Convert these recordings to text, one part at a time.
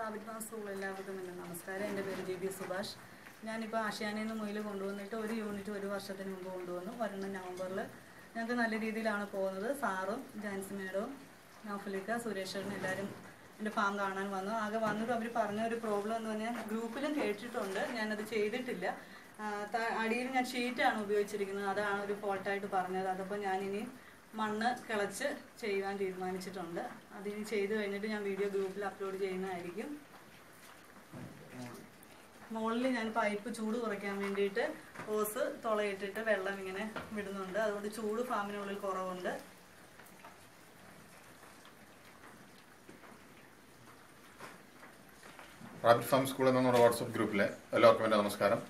Rabbit school എല്ലാവർക്കും എന്റെ നമസ്കാരം. എന്റെ പേര് ജി ബി സുഭാഷ്. ഞാനിപ്പോൾ ആശയാനയിൽ നിന്ന് മുയിൽ കൊണ്ടുവന്നിട്ട് ഒരു യൂണിറ്റ് ഒരു വർഷത്തിന് മുമ്പ് കൊണ്ടുവന്നു. ഒരെണ്ണം നവംബറിൽ ഞങ്ങൾക്ക് നല്ല രീതിയിലാണ് പോകുന്നത്. സാറും ജാൻസി മേഡവും നൗഫലിക്ക സുരേഷനും എല്ലാവരും എന്റെ ഫാം കാണാൻ വന്നു. ആകെ വന്നിട്ട് അവർ പറഞ്ഞ ഒരു പ്രോബ്ലം എന്ന് പറഞ്ഞാൽ ഗ്രൂപ്പിലും കേട്ടിട്ടുണ്ട്. ഞാനത് ചെയ്തിട്ടില്ല. അടിയിൽ ഞാൻ ഷീറ്റാണ് ഉപയോഗിച്ചിരിക്കുന്നത്. അതാണ് ഒരു ഫോൾട്ടായിട്ട് പറഞ്ഞത്. അതപ്പോൾ ഞാനിനി മണ്ണ് കിളച്ച് ചെയ്യാൻ തീരുമാനിച്ചിട്ടുണ്ട്. അതിന് ചെയ്ത് കഴിഞ്ഞിട്ട് ഞാൻ വീഡിയോ ഗ്രൂപ്പിൽ അപ്ലോഡ് ചെയ്യുന്നതായിരിക്കും. മുകളിൽ ഞാൻ പൈപ്പ് ചൂട് കുറയ്ക്കാൻ വേണ്ടിയിട്ട് ഓസ് തുളയിട്ടിട്ട് വെള്ളം ഇങ്ങനെ വിടുന്നുണ്ട്. അതുകൊണ്ട് ചൂട് ഫാമിനുള്ളിൽ കുറവുണ്ട്. റാബിറ്റ് ഫാം സ്കൂൾ എന്ന നമ്മുടെ വാട്സപ്പ് ഗ്രൂപ്പിലെ എല്ലാവർക്കും എന്റെ നമസ്കാരം.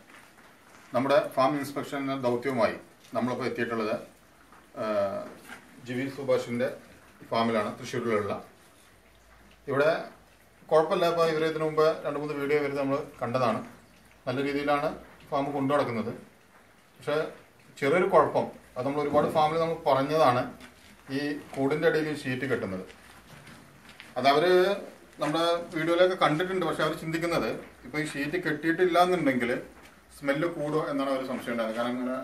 നമ്മുടെ ഫാം ഇൻസ്പെക്ഷൻ ദൗത്യവുമായി നമ്മളിപ്പോൾ എത്തിയിട്ടുള്ളത് ജിവി സുഭാഷിന്റെ ഫാമിലാണ് തൃശ്ശൂരിലുള്ള. ഇവിടെ കുഴപ്പമില്ല ഇപ്പോൾ ഇവരെ ഇതിനു മുമ്പ് രണ്ട് മൂന്ന് വീഡിയോ വരുന്നത് നമ്മൾ കണ്ടതാണ്. നല്ല രീതിയിലാണ് ഫാം കൊണ്ടു നടക്കുന്നത്. പക്ഷേ ചെറിയൊരു കുഴപ്പം. അത് നമ്മൾ ഒരുപാട് ഫാമിൽ നമ്മൾ പറഞ്ഞതാണ് ഈ കൂടിന്റെ ഇടയിൽ ഷീറ്റ് കെട്ടുന്നത്. അതവർ നമ്മുടെ വീഡിയോയിലൊക്കെ കണ്ടിട്ടുണ്ട്. പക്ഷെ അവർ ചിന്തിക്കുന്നത് ഇപ്പൊ ഈ ഷീറ്റ് കെട്ടിയിട്ടില്ല എന്നുണ്ടെങ്കിൽ സ്മെല്ല് കൂടുമോ എന്നാണ് അവർ സംശയം ഉണ്ടായത് കാരണം അങ്ങനെ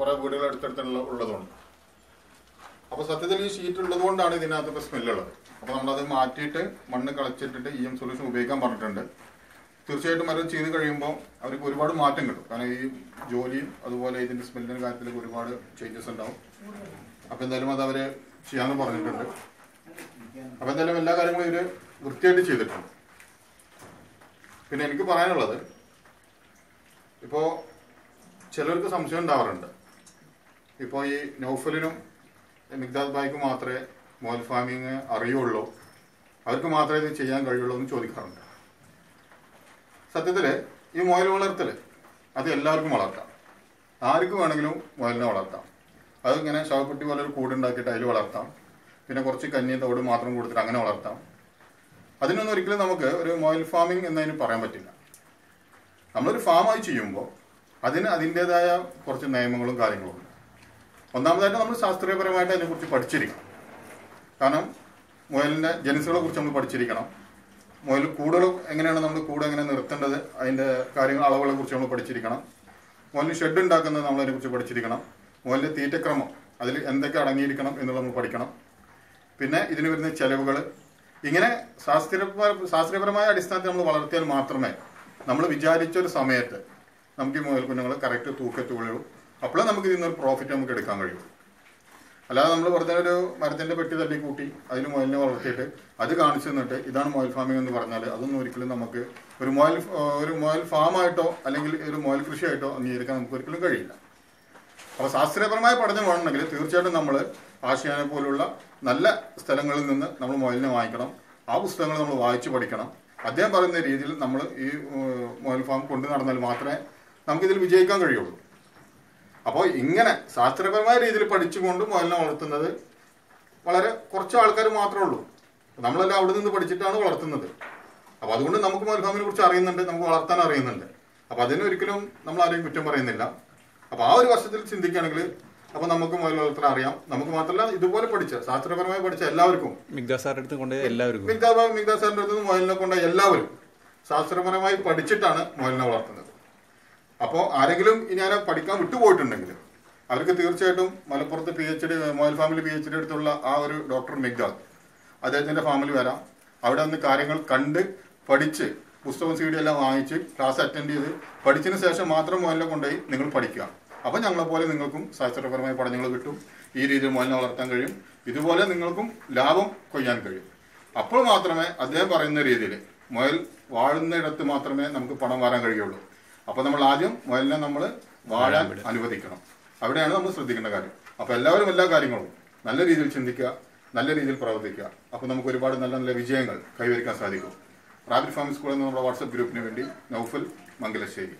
കുറെ വീടുകൾ അടുത്തടുത്തുള്ള ഉള്ളതുകൊണ്ട്. അപ്പൊ സത്യത്തിൽ ഈ ഷീറ്റ് ഉള്ളത് കൊണ്ടാണ് ഇതിനകത്ത് ഇപ്പൊ സ്മെല്ലുള്ളത് അപ്പൊ നമ്മളത് മാറ്റിയിട്ട് മണ്ണ് കളച്ചിട്ടിട്ട് ഇ എം സൊല്യൂഷൻ ഉപയോഗിക്കാൻ പറഞ്ഞിട്ടുണ്ട്. തീർച്ചയായിട്ടും മരം ചെയ്ത് കഴിയുമ്പോൾ അവർക്ക് ഒരുപാട് മാറ്റം കിട്ടും. കാരണം ഈ ജോലിയും അതുപോലെ ഇതിന്റെ സ്മെല്ലിന്റെ കാര്യത്തിലൊക്കെ ഒരുപാട് ചേഞ്ചസ് ഉണ്ടാവും. അപ്പൊ എന്തായാലും അത് അവർ ചെയ്യാന്ന് പറഞ്ഞിട്ടുണ്ട്. അപ്പൊ എന്തായാലും എല്ലാ കാര്യങ്ങളും ഇവർ വൃത്തിയായിട്ട് ചെയ്തിട്ടുണ്ട്. പിന്നെ എനിക്ക് പറയാനുള്ളത് ഇപ്പോ ചിലർക്ക് സംശയം ഉണ്ടാവാറുണ്ട്. ഇപ്പോൾ ഈ നൗഫലിനും മിഗ്ദാദ് ഭായിക്ക് മാത്രമേ മോൽ ഫാമിങ് അറിയുള്ളൂ. അവർക്ക് മാത്രമേ ഇത് ചെയ്യാൻ കഴിയുള്ളൂ എന്ന് ചോദിക്കാറുണ്ട്. സത്യത്തിൽ ഈ മുയൽ വളർത്തൽ അത് എല്ലാവർക്കും വളർത്താം. ആർക്ക് വേണമെങ്കിലും മുയലിനെ വളർത്താം. അതിങ്ങനെ ശവപ്പെട്ടി പോലെ ഒരു കൂടുണ്ടാക്കിയിട്ട് അതിൽ വളർത്താം. പിന്നെ കുറച്ച് കഞ്ഞി തോട് മാത്രം കൊടുത്തിട്ട് അങ്ങനെ വളർത്താം. അതിനൊന്നും ഒരിക്കലും നമുക്ക് ഒരു മൊയൽ ഫാമിംഗ് എന്നതിന് പറയാൻ പറ്റില്ല. നമ്മളൊരു ഫാമായി ചെയ്യുമ്പോൾ അതിന് അതിന്റെതായ കുറച്ച് നിയമങ്ങളും കാര്യങ്ങളും ഒന്നാമതായിട്ട് നമ്മൾ ശാസ്ത്രീയപരമായിട്ട് അതിനെക്കുറിച്ച് പഠിച്ചിരിക്കണം. കാരണം മുയലിന്റെ ജനസുകളെ കുറിച്ച് നമ്മൾ പഠിച്ചിരിക്കണം. മുയൽ കൂടുകൾ എങ്ങനെയാണ് നമ്മൾ കൂട് എങ്ങനെ നിർത്തേണ്ടത് അതിന്റെ കാര്യങ്ങൾ അളവുകളെ കുറിച്ച് നമ്മൾ പഠിച്ചിരിക്കണം. മുയലിന് ഷെഡ് ഉണ്ടാക്കുന്നത് നമ്മൾ അതിനെക്കുറിച്ച് പഠിച്ചിരിക്കണം. മുയലിന്റെ തീറ്റക്രമം അതിൽ എന്തൊക്കെ അടങ്ങിയിരിക്കണം എന്നുള്ളത് നമ്മൾ പഠിക്കണം. പിന്നെ ഇതിന് വരുന്ന ചെലവുകൾ ഇങ്ങനെ ശാസ്ത്രീയ ശാസ്ത്രീയപരമായ അടിസ്ഥാനത്തിൽ നമ്മൾ വളർത്തിയാൽ മാത്രമേ നമ്മൾ വിചാരിച്ച ഒരു സമയത്ത് നമുക്ക് ഈ മുയൽ കുഞ്ഞുങ്ങൾ കറക്റ്റ് തൂക്കത്തുള്ളൂ അപ്പോഴേ നമുക്ക് ഇതിൽ നിന്നൊരു പ്രോഫിറ്റ് നമുക്ക് എടുക്കാൻ കഴിയും. അല്ലാതെ നമ്മൾ വെറുതെ ഒരു മരത്തിന്റെ പെട്ടി തട്ടി കൂട്ടി അതിൽ മുയലിനെ വളർത്തിയിട്ട് അത് കാണിച്ചു തന്നിട്ട് ഇതാണ് മൊയൽ ഫാമിംഗ് എന്ന് പറഞ്ഞാൽ അതൊന്നും ഒരിക്കലും നമുക്ക് ഒരു മൊയൽ ഒരു മുയൽ ഫാമായിട്ടോ അല്ലെങ്കിൽ ഒരു മുയൽ കൃഷിയായിട്ടോ അംഗീകരിക്കാൻ നമുക്ക് ഒരിക്കലും കഴിയില്ല. അപ്പോൾ ശാസ്ത്രീയപരമായ പഠനം വേണമെങ്കിൽ തീർച്ചയായിട്ടും നമ്മൾ ആശയാനെ പോലുള്ള നല്ല സ്ഥലങ്ങളിൽ നിന്ന് നമ്മൾ മൊയലിനെ വാങ്ങിക്കണം. ആ പുസ്തകങ്ങൾ നമ്മൾ വായിച്ചു പഠിക്കണം. അദ്ദേഹം പറയുന്ന രീതിയിൽ നമ്മൾ ഈ മൊയൽ ഫാം കൊണ്ടു നടന്നാൽ മാത്രമേ നമുക്കിതിൽ വിജയിക്കാൻ കഴിയുള്ളൂ. അപ്പോൾ ഇങ്ങനെ ശാസ്ത്രപരമായ രീതിയിൽ പഠിച്ചുകൊണ്ട് മുയലിനെ വളർത്തുന്നത് വളരെ കുറച്ച് ആൾക്കാർ മാത്രമേ ഉള്ളൂ. നമ്മളെല്ലാം അവിടെ നിന്ന് പഠിച്ചിട്ടാണ് വളർത്തുന്നത്. അപ്പോൾ അതുകൊണ്ട് നമുക്ക് മുയൽ ഫാമിനെ കുറിച്ച് അറിയുന്നുണ്ട് നമുക്ക് വളർത്താൻ അറിയുന്നുണ്ട്. അപ്പോൾ അതിനൊരിക്കലും നമ്മൾ ആരെയും കുറ്റം പറയുന്നില്ല. അപ്പോൾ ആ ഒരു വർഷത്തിൽ ചിന്തിക്കുകയാണെങ്കിൽ അപ്പൊ നമുക്ക് വളർത്താൻ അറിയാം. നമുക്ക് മാത്രമല്ല ഇതുപോലെ പഠിച്ച ശാസ്ത്രപരമായി പഠിച്ച എല്ലാവർക്കും. മിഗ്ദാ സാറിന്റെ അടുത്ത് കൊണ്ട് എല്ലാവർക്കും. മിഗ്ദാ മിഗ്ദാ സാറിന്റെ അടുത്ത് മുതലിനെ കൊണ്ട് എല്ലാവരും ശാസ്ത്രപരമായി പഠിച്ചിട്ടാണ് മുയലിനെ വളർത്തുന്നത്. അപ്പോൾ ആരെങ്കിലും ഞാൻ പഠിക്കാൻ വിട്ടുപോയിട്ടുണ്ടെങ്കിൽ അവർക്ക് തീർച്ചയായിട്ടും മലപ്പുറത്ത് P H D Moyal family P H D അടുത്തുള്ള ആ ഒരു ഡോക്ടർ മിഗ്ദാദ് അദ്ദേഹത്തിന്റെ ഫാമിലി വരാം. അവിടെ നിന്ന് കാര്യങ്ങൾ കണ്ട് പഠിച്ച് പുസ്തകം സി ഡി എല്ലാം വാങ്ങിച്ച് ക്ലാസ് അറ്റൻഡ് ചെയ്ത് പഠിച്ചതിന് ശേഷം മാത്രം മോലിനെ കൊണ്ടുപോയി നിങ്ങൾ പഠിക്കുക. അപ്പോൾ ഞങ്ങളെപ്പോലെ നിങ്ങൾക്കും ശാസ്ത്രപരമായ പഠനങ്ങൾ കിട്ടും. ഈ രീതിയിൽ മോലിനെ വളർത്താൻ കഴിയും. ഇതുപോലെ നിങ്ങൾക്കും ലാഭം കൊയ്യാൻ കഴിയും. അപ്പോൾ മാത്രമേ അദ്ദേഹം പറയുന്ന രീതിയിൽ മുയൽ വാഴുന്നിടത്ത് മാത്രമേ നമുക്ക് പണം വരാൻ കഴിയുള്ളൂ. അപ്പൊ നമ്മൾ ആദ്യം മുയലിനെ നമ്മൾ വാഴാൻ അനുവദിക്കണം. അവിടെയാണ് നമ്മൾ ശ്രദ്ധിക്കേണ്ട കാര്യം. അപ്പൊ എല്ലാവരും എല്ലാ കാര്യങ്ങളും നല്ല രീതിയിൽ ചിന്തിക്കുക നല്ല രീതിയിൽ പ്രവർത്തിക്കുക. അപ്പൊ നമുക്ക് ഒരുപാട് നല്ല നല്ല വിജയങ്ങൾ കൈവരിക്കാൻ സാധിക്കും. റാബിറ്റ് ഫാം സ്കൂൾ എന്ന നമ്മുടെ വാട്സപ്പ് ഗ്രൂപ്പിന് വേണ്ടി നൗഫൽ മംഗലശ്ശേരി.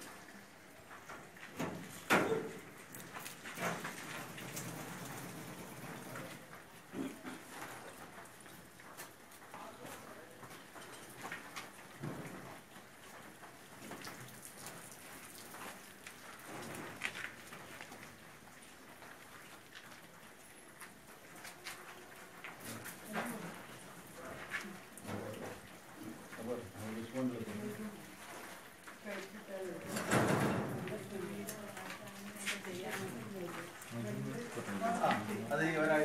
ahora